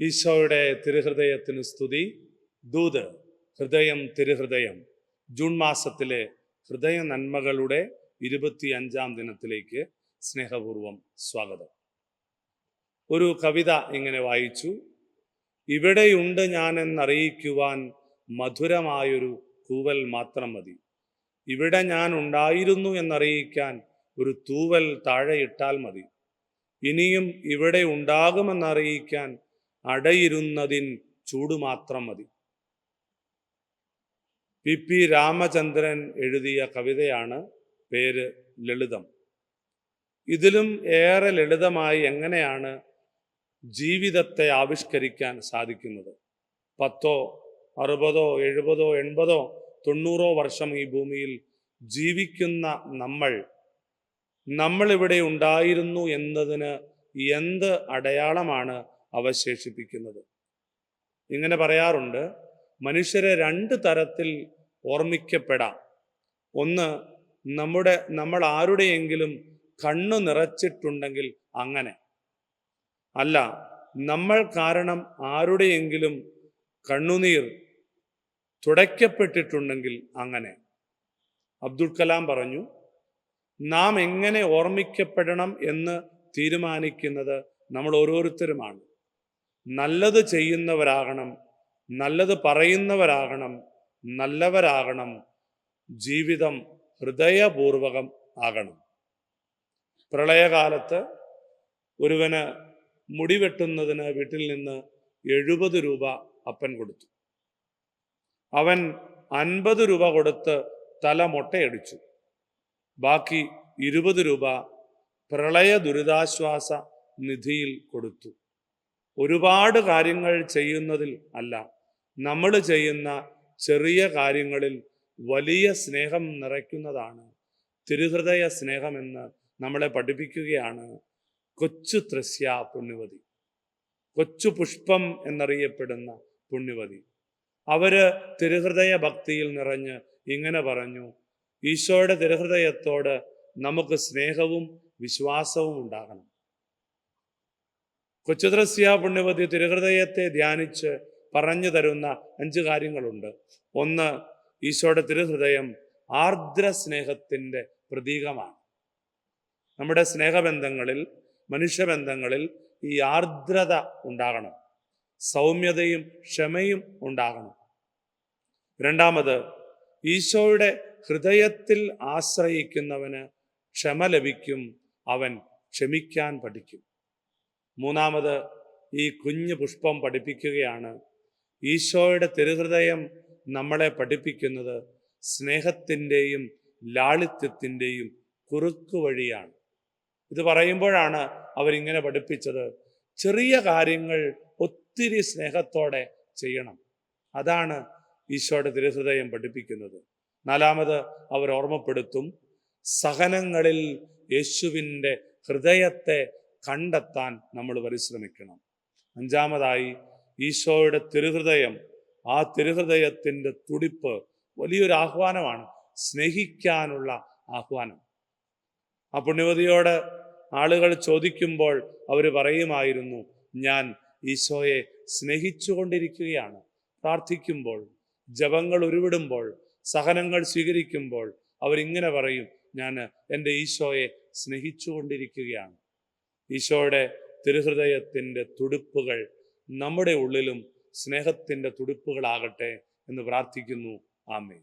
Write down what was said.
ഈശോയുടെ തിരുഹൃദയത്തിന് സ്തുതി. ദൂത് ഹൃദയം തിരുഹൃദയം. ജൂൺ മാസത്തിലെ ഹൃദയ നന്മകളുടെ ഇരുപത്തി അഞ്ചാം ദിനത്തിലേക്ക് സ്നേഹപൂർവം സ്വാഗതം. ഒരു കവിത ഇങ്ങനെ വായിച്ചു. ഇവിടെയുണ്ട് ഞാനെന്നറിയിക്കുവാൻ മധുരമായൊരു കൂവൽ മാത്രം മതി. ഇവിടെ ഞാൻ ഉണ്ടായിരുന്നു എന്നറിയിക്കാൻ ഒരു തൂവൽ താഴെ ഇട്ടാൽ മതി. ഇനിയും ഇവിടെ ഉണ്ടാകുമെന്നറിയിക്കാൻ അടയിരുന്നതിൻ ചൂട് മാത്രം മതി. പി. പി. രാമചന്ദ്രൻ എഴുതിയ കവിതയാണ് പേര് ലളിതം. ഇതിലും ഏറെ ലളിതമായി എങ്ങനെയാണ് ജീവിതത്തെ ആവിഷ്കരിക്കാൻ സാധിക്കുന്നത്? പത്തോ അറുപതോ എഴുപതോ എൺപതോ തൊണ്ണൂറോ വർഷം ഈ ഭൂമിയിൽ ജീവിക്കുന്ന നമ്മൾ നമ്മളിവിടെ ഉണ്ടായിരുന്നു എന്നതിന് എന്ത് അടയാളമാണ് അവശേഷിപ്പിക്കുന്നത്. ഇങ്ങനെ പറയാറുണ്ട് മനുഷ്യരെ രണ്ട് തരത്തിൽ ഓർമ്മിക്കപ്പെടാം. ഒന്ന് നമ്മുടെ നമ്മൾ ആരുടെയെങ്കിലും കണ്ണു നിറച്ചിട്ടുണ്ടെങ്കിൽ അങ്ങനെ. അല്ല നമ്മൾ കാരണം ആരുടെയെങ്കിലും കണ്ണുനീർ തുടയ്ക്കപ്പെട്ടിട്ടുണ്ടെങ്കിൽ അങ്ങനെ. അബ്ദുൽ കലാം പറഞ്ഞു നാം എങ്ങനെ ഓർമ്മിക്കപ്പെടണം എന്ന് തീരുമാനിക്കുന്നത് നമ്മൾ ഓരോരുത്തരുമാണ്. നല്ലത് ചെയ്യുന്നവരാകണം നല്ലത് പറയുന്നവരാകണം നല്ലവരാകണം ജീവിതം ഹൃദയപൂർവകം ആകണം. പ്രളയകാലത്ത് ഒരുവന് മുടിവെട്ടുന്നതിന് വീട്ടിൽ നിന്ന് എഴുപത് രൂപ അപ്പൻ കൊടുത്തു. അവൻ അൻപത് രൂപ കൊടുത്ത് തല മൊട്ടയടിച്ചു. ബാക്കി ഇരുപത് രൂപ പ്രളയ ദുരിതാശ്വാസ നിധിയിൽ കൊടുത്തു. ഒരുപാട് കാര്യങ്ങൾ ചെയ്യുന്നതിൽ അല്ല. നമ്മൾ ചെയ്യുന്ന ചെറിയ കാര്യങ്ങളിൽ വലിയ സ്നേഹം നിറയ്ക്കുന്നതാണ്. തിരുഹൃദയ സ്നേഹമെന്ന് നമ്മളെ പഠിപ്പിക്കുകയാണ്. കൊച്ചു ത്രസ്യ പുണ്യവതി. കൊച്ചു പുഷ്പം എന്നറിയപ്പെടുന്ന പുണ്യവതി. അവർ തിരുഹൃദയ ഭക്തിയിൽ നിറഞ്ഞ് ഇങ്ങനെ പറഞ്ഞു ഈശോയുടെ തിരുഹൃദയത്തോട് നമുക്ക് സ്നേഹവും വിശ്വാസവും ഉണ്ടാകണം. കൊച്ചുദ്രസ്യ പുണ്യവതി തിരുഹൃദയത്തെ ധ്യാനിച്ച് പറഞ്ഞു തരുന്ന അഞ്ച് കാര്യങ്ങളുണ്ട്. ഒന്ന് ഈശോയുടെ തിരുഹൃദയം ആർദ്ര സ്നേഹത്തിന്റെ പ്രതീകമാണ്. നമ്മുടെ സ്നേഹബന്ധങ്ങളിൽ മനുഷ്യബന്ധങ്ങളിൽ ഈ ആർദ്രത ഉണ്ടാകണം. സൗമ്യതയും ക്ഷമയും ഉണ്ടാകണം. രണ്ടാമത് ഈശോയുടെ ഹൃദയത്തിൽ ആശ്രയിക്കുന്നവന് ക്ഷമ ലഭിക്കും അവൻ ക്ഷമിക്കാൻ പഠിക്കും. മൂന്നാമത് ഈ കുഞ്ഞു പുഷ്പം പഠിപ്പിക്കുകയാണ്. ഈശോയുടെ തിരുഹൃദയം നമ്മളെ പഠിപ്പിക്കുന്നത് സ്നേഹത്തിന്റെയും ലാളിത്യത്തിന്റെയും കുറുക്കു വഴിയാണ്. ഇത് പറയുമ്പോഴാണ് അവരിങ്ങനെ പഠിപ്പിച്ചത്. ചെറിയ കാര്യങ്ങൾ ഒത്തിരി സ്നേഹത്തോടെ ചെയ്യണം. അതാണ് ഈശോയുടെ തിരുഹൃദയം പഠിപ്പിക്കുന്നത്. നാലാമത് അവർ ഓർമ്മപ്പെടുത്തും. സഹനങ്ങളിൽ യേശുവിന്റെ ഹൃദയത്തെ കണ്ടെത്താൻ നമ്മൾ പരിശ്രമിക്കണം. അഞ്ചാമതായി ഈശോയുടെ തിരുഹൃദയം ആ തിരുഹൃദയത്തിന്റെ തുടിപ്പ് വലിയൊരു ആഹ്വാനമാണ്. സ്നേഹിക്കാനുള്ള ആഹ്വാനം. ആ പുണ്യവതിയോട് ആളുകൾ ചോദിക്കുമ്പോൾ അവർ പറയുമായിരുന്നു ഞാൻ ഈശോയെ സ്നേഹിച്ചുകൊണ്ടിരിക്കുകയാണ്. പ്രാർത്ഥിക്കുമ്പോൾ ജപങ്ങൾ ഉരുവിടുമ്പോൾ സഹനങ്ങൾ സ്വീകരിക്കുമ്പോൾ അവരിങ്ങനെ പറയും ഞാൻ എന്റെ ഈശോയെ സ്നേഹിച്ചുകൊണ്ടിരിക്കുകയാണ്. ഈശോയുടെ തിരുഹൃദയത്തിന്റെ തുടുപ്പുകൾ നമ്മുടെ ഉള്ളിലും സ്നേഹത്തിന്റെ തുടുപ്പുകളാകട്ടെ എന്ന് പ്രാർത്ഥിക്കുന്നു. ആമേ